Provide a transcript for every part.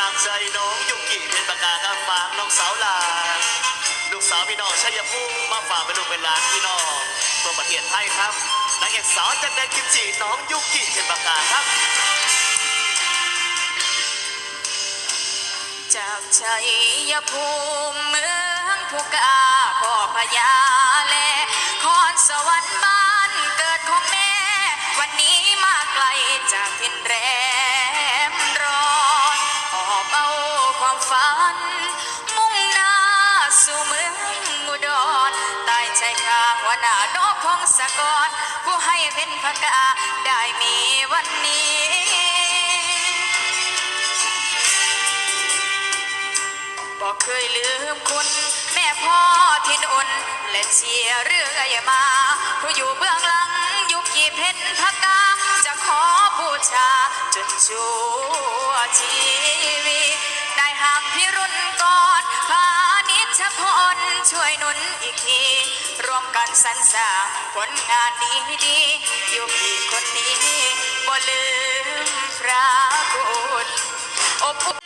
จากใจน้องยุกิเป็นประกาศฝากน้องสาวลาลูกสาวพี่น้องชัยภูมิมาฝากเป็นลูกเป็นหลานพี่น้องตัวประเทศไทยครับนางเอกสาวจากแดนกิมจิน้องยุกิเป็นประกาศครับ จากชัยภูมิเมืองผู้กาพ่อพญาแล วหน้าดกของสกอนผู้ให้เป็นพระกาได้มีวันนี้ บอกเคยลืมคุณ แม่พ่อที่นุ่น และเชียร์เรื่อยมา ผู้อยู่เบื้องหลังยุคยีเพชรพักกา จะขอบูชาจนชั่วชีวิตได้ห่างพิรุณก่อนพานิชพล มกันสรรสร้างผลงานดีดีอยู่พี่คนนี้บ่ลืมพระคุณอบ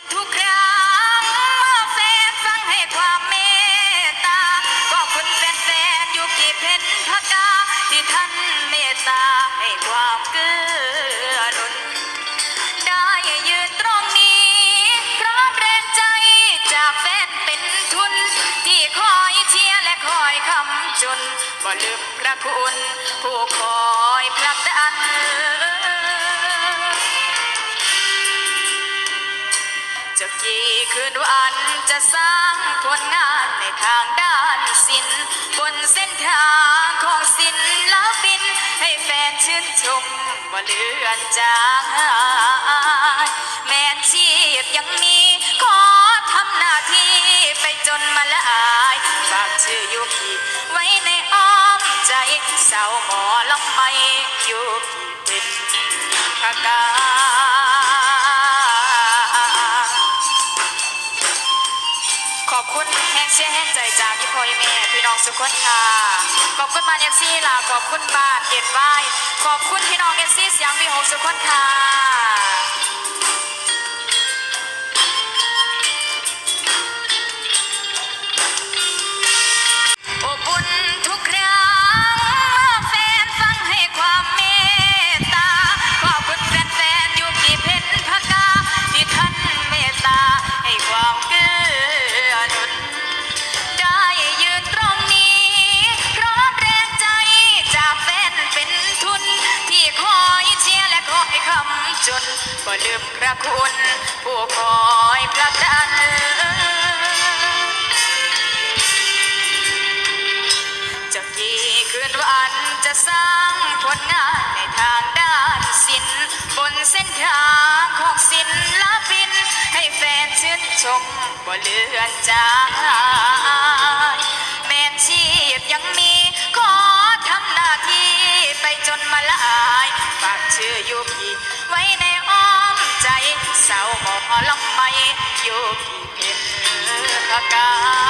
นบ่ลืมพระคุณ ผู้คอยผลักดันจะกี่คืนวันจะสร้างผลงานในทางด้านศิลป์บนเส้นทางของศิลปิน ให้แฟนชื่นชมว่าเลือนจาง สาวหมอลำไม่อยู่กิเป็นพกาขอบคุณแห้งเชียแห้งใจจากพี่พ่อแม่พี่น้องสุขคนค่ะ ขอบคุณมาเอฟซีลาขอบคุณบ้านเอ็ดไว้ขอบคุณพี่น้องเอฟซีเสียงพี่หงสุขคนค่ะ จนบ่ลืมพระคุณผู้คอยผลักดันจะกี่คืนวันจะสร้างผลงานในทางด้านศิลป์บนเส้นทางของศิลปิน ให้แฟนชื่นชมบ่เลือนจางแม้นชีพยังมี ลำไม่ยุกิเป็นพกา